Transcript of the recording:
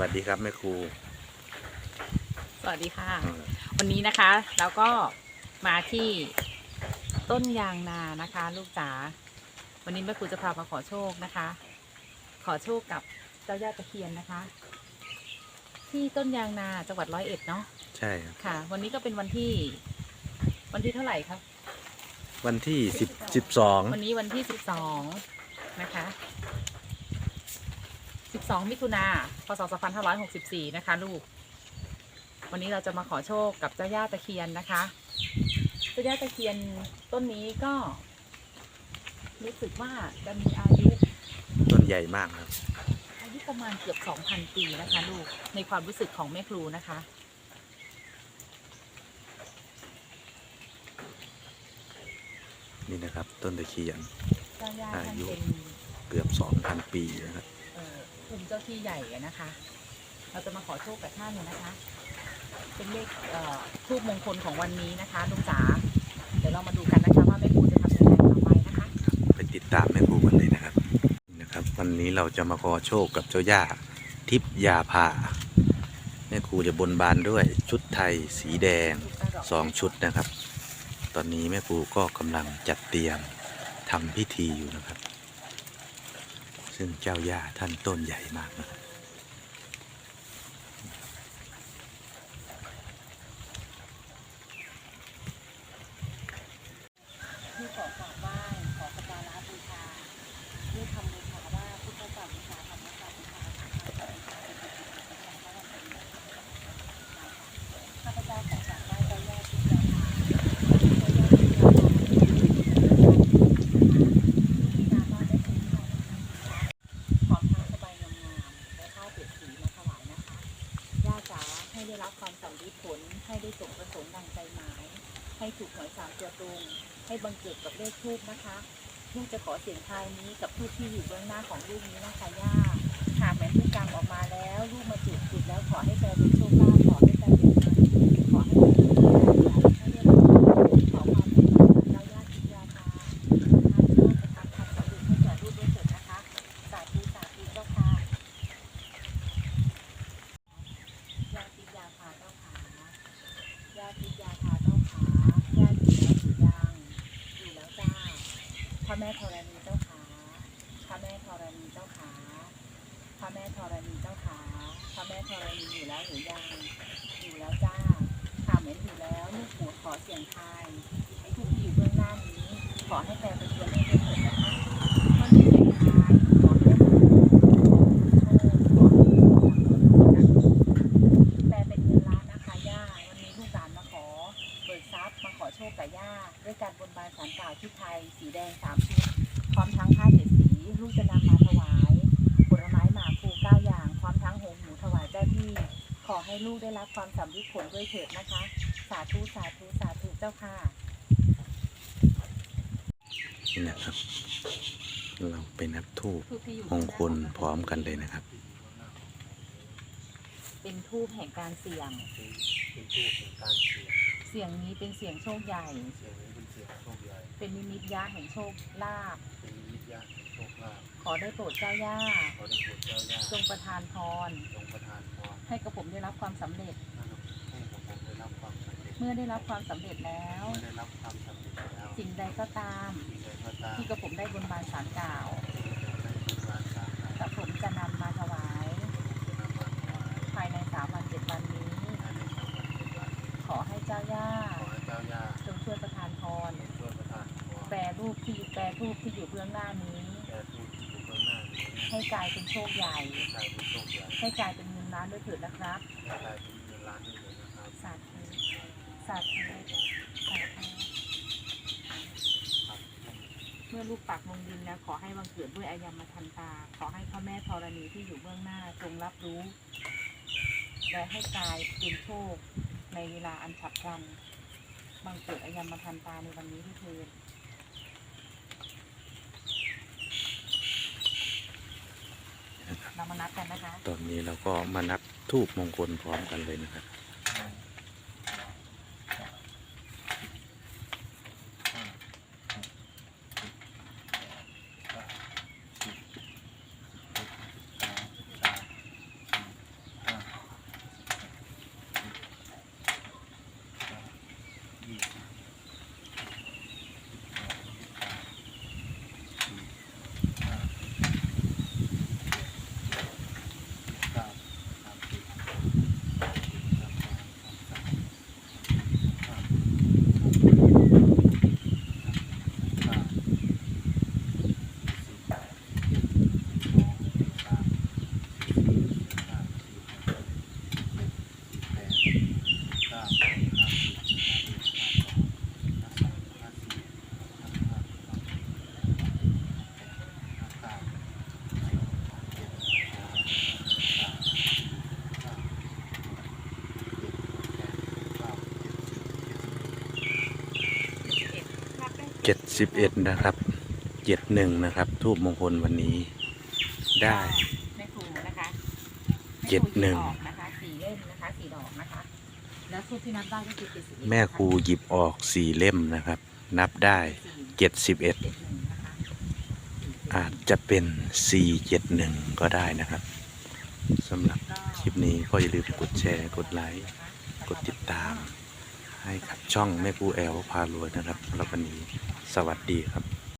วัสดีครับแม่ครู สวัสดีค่ะเออวันนี้นะคะเราก็มาที่ต้นยางนานะคะ ลูกจ๋าวันนี้แม่ครูจะพามาขอโชคนะคะ ขอโชคกับเจ้าย่าตะเคียนนะคะ ที่ต้นยางนาจังหวัดร้อยเอ็ดเนาะใช่ครับค่ะ วันนี้ก็เป็นวันที่ วันที่เท่าไหร่ครับ วันที่สิบสิบสองวันนี้วันที่สิบสองนะคะ สิบสองมิถุนาพศสองพันห้าร้อยหกสิบสี่นะคะ ลูก วันนี้เราจะมาขอโชคกับเจ้าย่าตะเคียนนะคะ เจ้าย่าตะเคียนต้นนี้ก็ รู้สึกว่าจะมีอายุ ต้นใหญ่มากครับ อายุประมาณเกือบสองพันปีนะคะ ลูก ในความรู้สึกของแม่ครูนะคะ นี่นะครับ ต้นตะเคียน เจ้าย่าอาท่านยุ เป็น เกือบสองพันปีนะครับ เอ่อ ภูมิเจ้าที่ใหญ่อะนะคะ เราจะมาขอโชคกับท่านนะคะ เป็นเลขเอ่อทูบมงคลของวันนี้นะคะลุงจ๋าเดี๋ยวเรามาดูกันนะคะว่าแม่ครูจะทำยังไงต่อไปนะคะ ไปติดตามแม่ครูกันเลยนะครับนี่นะครับ วันนี้เราจะมาขอโชคกับเจ้าย่าทิพยาภาแม่ครูจะบนบานด้วยชุดไทยสีแดงสองชุดนะครับ ตอนนี้แม่ครูก็กำลังจัดเตรียมทำพิธีอยู่นะครับ ซึ่งเจ้าย่าท่านต้นใหญ่มากนะครับ เพื่อขอกราบไหว้ขอสการะบูชาเพื่อทำบูชาว่าพุทธศาสนาธรรมศาสนาข้าพเจ้าขอกราบไหว้เจ้าย่าทิพยาภาเจ้าย่าทิพยาภานาบ้านได้ถึงข้าวนะคะขอผ้าสบายงามๆและข้าวเปลือกสีมาถวายนะคะ ย่าจ๋าให้ได้ รับความสำลิดผลให้ได้สมประสงค์ดังใจหมาย ให้ถูกหวยสามตัวตรงให้บังเกิดกับเลขทูบนะคะลูกจะขอเสียงทายนี้กับทูบที่อยู่เบื้องหน้าของลูกนี้นะคะย่าหากแม้ที่กรรมออกมาแล้วลูกมาจุดจุดแล้วขอให้แปลเป็นโชคลาภขอให้แปลเป็นเงินขอให้แปลเป็นเงินให้เรียกว่าขอความเป็นธรรมเจ้าย่าทิพยาภาทานโชคประทานความสำเร็จให้แก่ลูกด้วยเถิดนะคะ สาธุสาธุเจ้าค่ะยาทิพยาภาเจ้าค่ะ ญาติยาพาเจ้าขาญาติอยู่แล้วอยู่ยังอยู่แล้วจ้าพ ระแม่ธรณีเจ้าขาพระแม่ธรณีเจ้าขาพระแม่ธรณีเจ้าขาพระแม่ธรณีอยู่แล้วหรือยัง อยู่แล้วจ้าถามเหม็นอยู่แล้วลูกหัวขอเสียงทายให้ทุกที่อยู่เบื้องหน้านี้ ขอให้แปลเป็นตัวเลขได้เถิดนะคะก็มีเสียงทายขอให้ลูกขอให้ลูกแปลเป็นเงินล้านนะคะย่าวันนี้ลูกหลานมาขอ เบิกทรัพย์มาขอโชคกับย่าด้วยการบนบานสารกล่าวชุดไทย สีแดงสามชุด พร้อมทั้งผ้าเจ็ดสี ลูกจะนำมาถวาย ผลไม้หมากภูเก้าอย่าง พร้อมทั้งหงหมูถวายเจ้าที่ ขอ ให้ลูกได้รับความสำเร็จผลด้วยเถิดนะคะ สาธุสาธุสาธุเจ้าค่ะนี่นะครับ เราไปนับทูบทูปที่อยู่มงคลพร้อมกันเลยนะครับ เป็นทูปแห่งการเสี่ยง เป็นทูบแห่งการเสียง เสี่ยงนี้เป็นเสี่ยงโชคใหญ่ เสียงนี้เป็นเสียงโชคใหญ่ เป็นนิมิตยะแห่งโชคลาภ เป็นวิทยาแห่งโชคลาภ ขอได้โปรดเจ้าย่า ขอได้โปรดเจ้าย่า จงประทานพร จงประทานพร ให้กระผมได้รับความสำเร็จ ให้กับผมได้รับความสำเร็จเมื่อได้รับความสำเร็จแล้ว เมื่อได้รับความสำเร็จแล้วสิ่งใดก็ตาม สิ่งใดก็ตามที่กระผมได้บนบานสารกล่าวในบุญวาสนากระผมจะนำมาถวาย จะนำมาถวายภายในสามวันเจ็ดวันนี้ ภายในสามวันเจ็ดวันขอให้เจ้าย่าขอให้เจ้าย่าจงช่วยประทานพรจงช่วยประทานพรแปรรูปที่อยู่แปรรูปที่อยู่เบื้องหน้านี้ แก่ทูบที่อยู่เบื้องหน้านี้ให้กลายเป็นโชคใหญ่ ให้กลายเป็นโชคใหญ่ให้กลายเป็นเงิ นล้านด้วยเถิดนะครับให้กลายเป็นเงินล้านด้วยเลยนะครับสาธุสาธุสาธุเมื่อลูกปักลงดินแล้วขอให้บังเกิดด้วยอายมทันตา ขอให้พระแม่ธรณีที่อยู่เบื้องหน้าจงรับรู้ และให้กลายเป็นโชค ในเวลาอันฉับพลันบังเกิดอายมทันตาในวันนี้ที่เทิน เรามานับกันนะคะ ตอนนี้เราก็มานับทูบมงคลพร้อมกันเลยนะครับ สิบเอ็ดนะครับเจ็ดหนึ่งนะครับทูบมงคลวันนี้ได้แม่ครูนะคะเจ็ดหนึ่งแม่ครูยิบออกนะคะสี่เล่มนะคะสี่ดอกนะคะแล้วทูบที่นับได้ก็คือเป็นสิบเอ็ดแม่ครูหยิบออกสี่เล่มนะครับ นับได้สี่เจ็ดสิบเอ็ดเจ็ดหนึ่งนะคะอาจจะเป็นสี่เจ็ดหนึ่งก็ได้นะครับสำหรับคลิปนี้ก็อย่าลืมกดแชร์ กดไลค์ กดติดตาม ให้กับช่องแม่กูแอลพารวยนะครับสำหรับวันนี้สวัสดีครับ